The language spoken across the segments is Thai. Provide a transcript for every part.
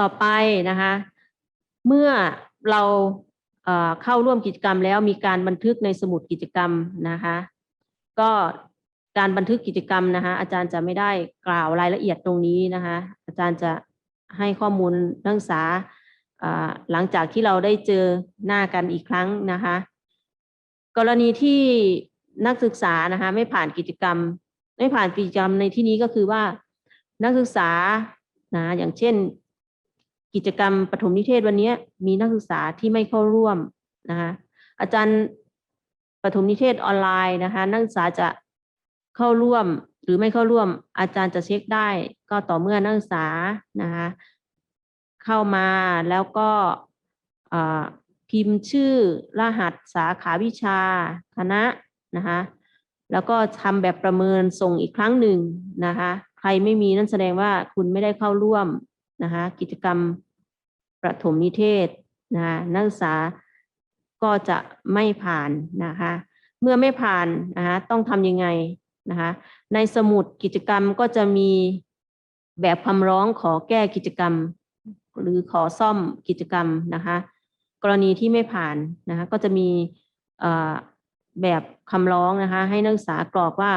ต่อไปนะคะ เมื่อเราเข้าร่วมกิจกรรมแล้วมีการบันทึกในสมุดกิจกรรมนะคะ ก็การบันทึกกิจกรรมนะคะ อาจารย์จะไม่ได้กล่าวรายละเอียดตรงนี้นะคะ อาจารย์จะให้ข้อมูลนักศึกษาอ่าหลังจากที่เราได้เจอหน้ากันอีกครั้งนะคะ กรณีที่นักศึกษานะคะ ไม่ผ่านกิจกรรม ไม่ผ่านกิจกรรมในที่นี้ก็คือว่านักศึกษานะอย่างเช่น กิจกรรมปฐมนิเทศวันนี้มีนักศึกษาที่ไม่เข้าร่วมนะคะอาจารย์ปฐมนิเทศออนไลน์นะคะ นักศึกษาจะเข้าร่วมหรือไม่เข้าร่วม อาจารย์จะเช็คได้ ก็ต่อเมื่อนักศึกษานะคะเข้ามาแล้วก็พิมพ์ชื่อรหัสสาขาวิชาคณะนะคะแล้วก็ทำแบบประเมินส่งอีกครั้งหนึ่งนะคะ ใครไม่มีนั่นแสดงว่าคุณไม่ได้เข้าร่วม นะคะกิจกรรมประถมนิเทศนะคะนักศึกษาก็จะไม่ผ่านนะคะเมื่อไม่ผ่านนะคะต้องทำยังไงนะคะในสมุดกิจกรรมก็จะมีแบบคำร้องขอแก้กิจกรรม หรือขอซ่อมกิจกรรมนะคะกรณีที่ไม่ผ่านนะคะก็จะมีแบบคำร้องนะคะให้นักศึกษากรอกว่า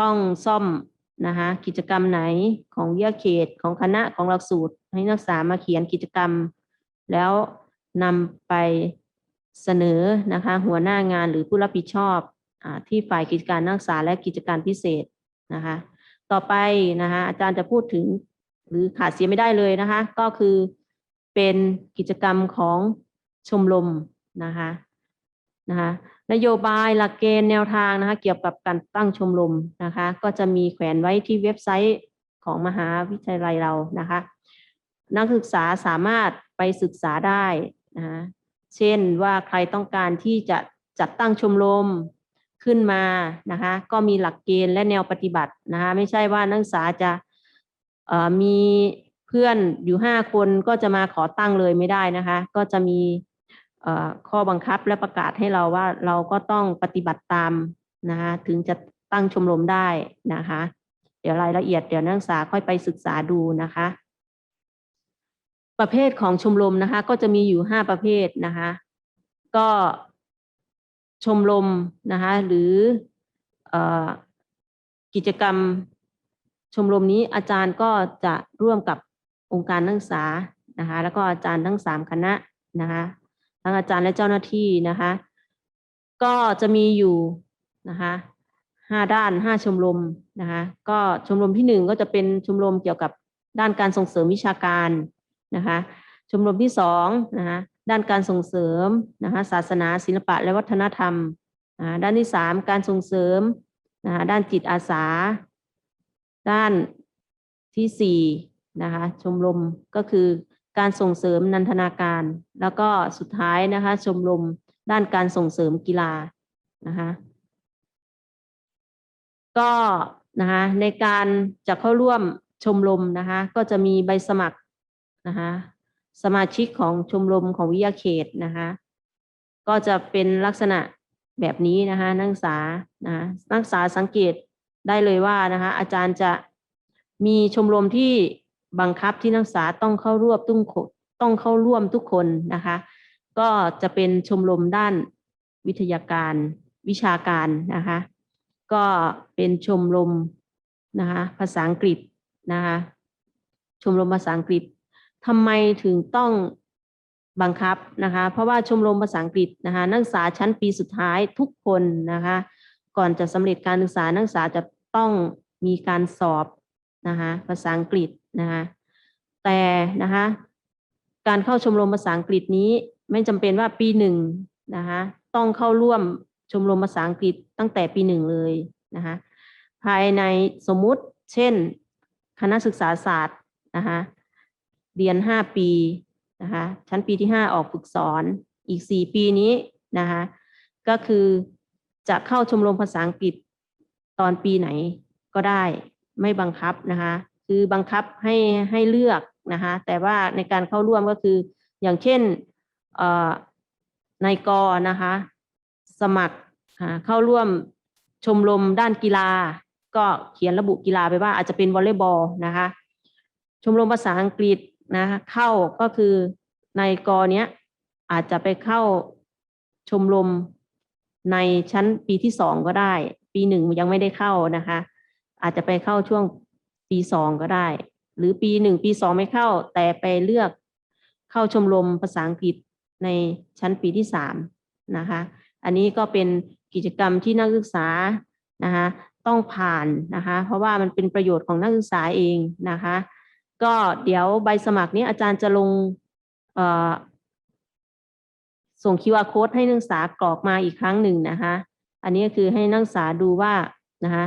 ต้องซ่อม นะคะกิจกรรมไหนของวิทยาเขตของคณะของหลักสูตร ให้นักศึกษามาเขียนกิจกรรม แล้วนำไปเสนอนะคะหัวหน้างานหรือผู้รับผิดชอบอที่ฝ่ายกิจการนักศึกษาและกิจการพิเศษนะคะต่อไปนะคะอาจารย์จะพูดถึงหรือขาดเสียไม่ได้เลยนะคะ ก็คือเป็นกิจกรรมของชมรมนะคะ นะคะนโยบายหลักเกณฑ์แนวทางนะคะเกี่ยวกับการตั้งชมรมนะคะ ก็จะมีแขวนไว้ที่เว็บไซต์ของมหาวิทยาลัยเรานะคะ นักศึกษาสามารถไปศึกษาได้นะคะเช่นว่าใครต้องการที่จะจัดตั้งชมรมขึ้นมานะคะก็มีหลักเกณฑ์และแนวปฏิบัตินะคะไม่ใช่ว่านักศึกษาจะมีเพื่อนอยู่ห้าคนก็จะมาขอตั้งเลยไม่ได้นะคะ ก็จะมี ข้อบังคับและประกาศให้เราว่าเราก็ต้องปฏิบัติตามนะคะถึงจะตั้งชมรมได้นะคะ เดี๋ยวรายละเอียดเดี๋ยวนักศึกษาค่อยไปศึกษาดูนะคะ ประเภทของชมรมนะคะ ก็จะมีอยู่ห้าประเภทนะคะ ก็ชมรมนะคะหรือเอ่อกิจกรรมชมรมนี้อาจารย์ก็จะร่วมกับองค์การนักศึกษานะคะ แล้วก็อาจารย์ทั้งสามคณะนะคะ ทั้งอาจารย์และเจ้าหน้าที่นะคะ ก็จะมีอยู่นะคะห้าด้านห้าชมรมนะคะก็ชมรมที่หนึ่งก็จะเป็นชมรมเกี่ยวกับด้านการส่งเสริมวิชาการนะคะชมรมที่สองนะคะด้านการส่งเสริมนะคะศาสนาศิลปะและวัฒนธรรมอ่าด้านที่สามการส่งเสริมนะคะด้านจิตอาสา ด้านที่สี่นะคะชมรมก็คือ การส่งเสริมนันทนาการ แล้วก็สุดท้ายนะคะ ชมรมด้านการส่งเสริมกีฬานะคะก็นะคะในการจะเข้าร่วมชมรมนะคะก็จะมีใบสมัครนะคะสมาชิกของชมรมของวิทยาเขตนะคะก็จะเป็นลักษณะแบบนี้นะคะนักศึกษานะะนักศึกษาสังเกตได้เลยว่านะคะอาจารย์จะมีชมรมที่ บังคับที่นักศึกษาต้องเข้าร่วมตุ้งต้องเข้าร่วมทุกคนนะคะ ก็จะเป็นชมรมด้านวิทยาการวิชาการนะคะ ก็เป็นชมรมนะคะภาษาอังกฤษนะคะชมรมภาษาอังกฤษทำไมถึงต้องบังคับนะคะ เพราะว่าชมรมภาษาอังกฤษนะคะ นักศึกษาชั้นปีสุดท้ายทุกคนนะคะ ก่อนจะสำเร็จการศึกษานักศึกษาจะต้องมีการสอบนะคะภาษาอังกฤษ นะคะแต่นะคะการเข้าชมรมภาษาอังกฤษนี้ไม่จำเป็นว่าปีหนึ่งนะคะต้องเข้าร่วมชมรมภาษาอังกฤษตั้งแต่ปีหนึ่งเลยนะคะภายในสมมุติเช่น คณะศึกษาศาสตร์นะคะเรียนห้าปีนะคะชั้นปีที่ห้าออกฝึกสอนอีกสี่ปีนี้นะคะก็คือจะเข้าชมรมภาษาอังกฤษตอนปีไหนก็ได้ไม่บังคับนะคะ คือบังคับให้ให้เลือกนะคะแต่ว่าในการเข้าร่วมก็คืออย่างเช่นเอ่อในกอนะคะสมัครเข้าร่วมชมรมด้านกีฬา ก็เขียนระบุกีฬาไปว่าอาจจะเป็นวอลเลย์บอลนะคะชมรมภาษาอังกฤษนะคะเข้าก็คือในกอเนี้ยอาจจะไปเข้าชมรมในชั้นปีที่สองก็ได้ ปีหนึ่งยังไม่ได้เข้านะคะ อาจจะไปเข้าช่วง ปีสองก็ได้ หรือปีหนึ่งปีสองไม่เข้า แต่ไปเลือกเข้าชมรมภาษาอังกฤษในชั้นปีที่สามนะคะ อันนี้ก็เป็นกิจกรรมที่นักศึกษานะคะต้องผ่านนะคะ เพราะว่ามันเป็นประโยชน์ของนักศึกษาเองนะคะ ก็เดี๋ยวใบสมัครนี้อาจารย์จะลงส่ง QR code ให้นักศึกษากรอกมาอีกครั้งหนึ่งนะคะ อันนี้ก็คือให้นักศึกษาดูว่านะคะ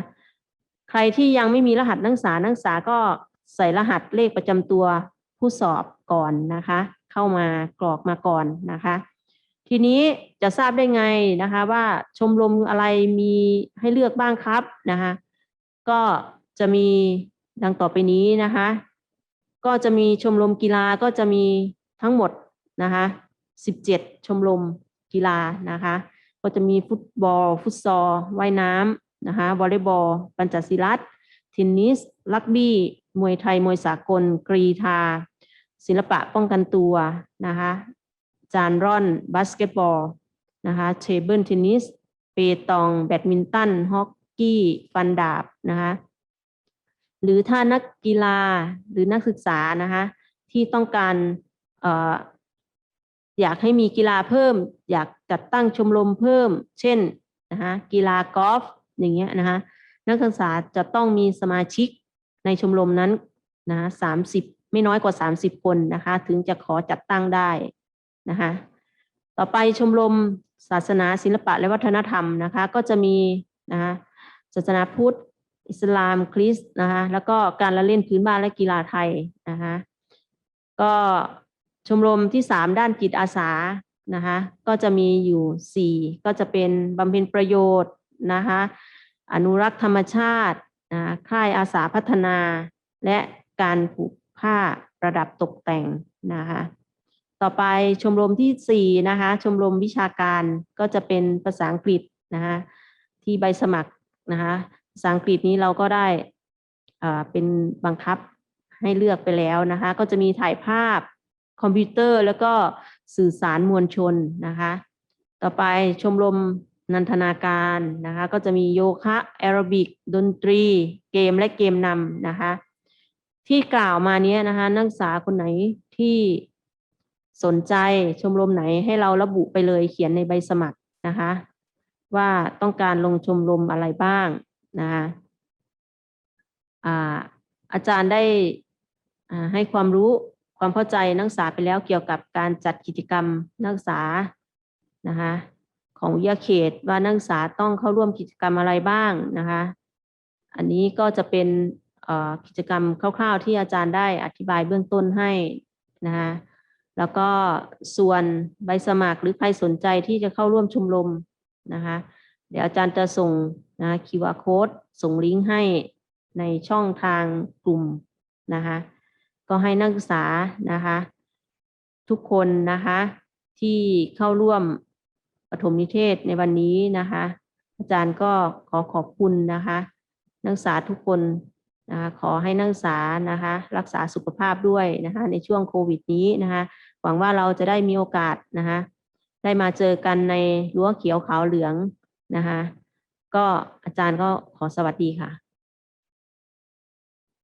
ใครที่ยังไม่มีรหัสนักศึกษานักศึกษาก็ใส่รหัสเลขประจำตัวผู้สอบก่อนนะคะ เข้ามากรอกมาก่อนนะคะ ทีนี้จะทราบได้ไงนะคะว่าชมรมอะไรมีให้เลือกบ้างครับนะคะ ก็จะมีดังต่อไปนี้นะคะ ก็จะมีชมรมกีฬาก็จะมีทั้งหมดนะคะ17 ชมรมกีฬานะคะ ก็จะมีฟุตบอล ฟุตซอลว่ายน้ำ นะคะวอลเลย์บอลปัญจศิลัตเทนนิสรักบี้ มวยไทย มวยสากล กรีธา ศิลปะป้องกันตัวนะคะจานร่อน บาสเกตบอลนะคะเทเบิลเทนนิส เปตอง แบดมินตัน ฮอกกี้ ฟันดาบนะคะหรือถ้านักกีฬาหรือนักศึกษานะคะที่ต้องการออยากให้มีกีฬาเพิ่ม อยากจัดตั้งชมรมเพิ่ม เช่นนะคะกีฬากอล์ฟ อย่างเงี้ยนะคะนักศึกษาจะต้องมีสมาชิกในชมรมนั้นนะสามสิบไม่น้อยกว่าสามสิบคนนะคะ ถึงจะขอจัดตั้งได้นะคะต่อไปชมรมศาสนาศิลปะและวัฒนธรรมนะคะ ก็จะมีนะคะศาสนาพุทธ อิสลามคริสต์นะคะแล้วก็การละเล่นพื้นบ้านและกีฬาไทยนะคะก็ชมรมที่สามด้านจิตอาสานะคะก็จะมีอยู่สี่ก็จะเป็นบำเพ็ญประโยชน์ นะคะอนุรักษ์ธรรมชาตินะค่ายอาสาพัฒนา และการผูกผ้าประดับตกแต่งนะคะต่อไปชมรมที่สี่นะคะชมรมวิชาการก็จะเป็นภาษาอังกฤษนะคะที่ใบสมัครนะคะภาษาอังกฤษนี้เราก็ได้อ่าเป็นบังคับให้เลือกไปแล้วนะคะก็จะมีถ่ายภาพคอมพิวเตอร์แล้วก็สื่อสารมวลชนนะคะต่อไปชมรม นันทนาการนะคะก็จะมีโยคะแอโรบิกดนตรี เกมและเกมนำนะคะที่กล่าวมาเนี้ยนะคะนักศึกษาคนไหนที่สนใจชมรมไหนให้เราระบุไปเลยเขียนในใบสมัครนะคะ ว่าต้องการลงชมรมอะไรบ้างนะคะอาอาจารย์ได้ให้ความรู้ความเข้าใจนักศึกษาไปแล้วเกี่ยวกับการจัดกิจกรรมนักศึกษานะคะ ของวิทยาเขตว่านักศึกษาต้องเข้าร่วมกิจกรรมอะไรบ้างนะคะ อันนี้ก็จะเป็นกิจกรรมคร่าวๆ ที่อาจารย์ได้อธิบายเบื้องต้นให้นะคะแล้วก็ส่วนใบสมัครหรือใครสนใจที่จะเข้าร่วมชมรมนะคะ เดี๋ยวอาจารย์จะส่งนะ QR code ส่งลิงก์ให้ในช่องทางกลุ่มนะคะ ก็ให้นักศึกษานะคะ ทุกคนนะคะที่เข้าร่วม ปฐมนิเทศในวันนี้นะคะ อาจารย์ก็ขอขอบคุณนะคะ นักศึกษาทุกคนนะคะขอให้นักศึกษานะคะ รักษาสุขภาพด้วยนะคะ ในช่วงโควิดนี้นะคะ หวังว่าเราจะได้มีโอกาสนะคะ ได้มาเจอกันในรั้วเขียวขาวเหลืองนะคะ ก็อาจารย์ก็ขอสวัสดีค่ะ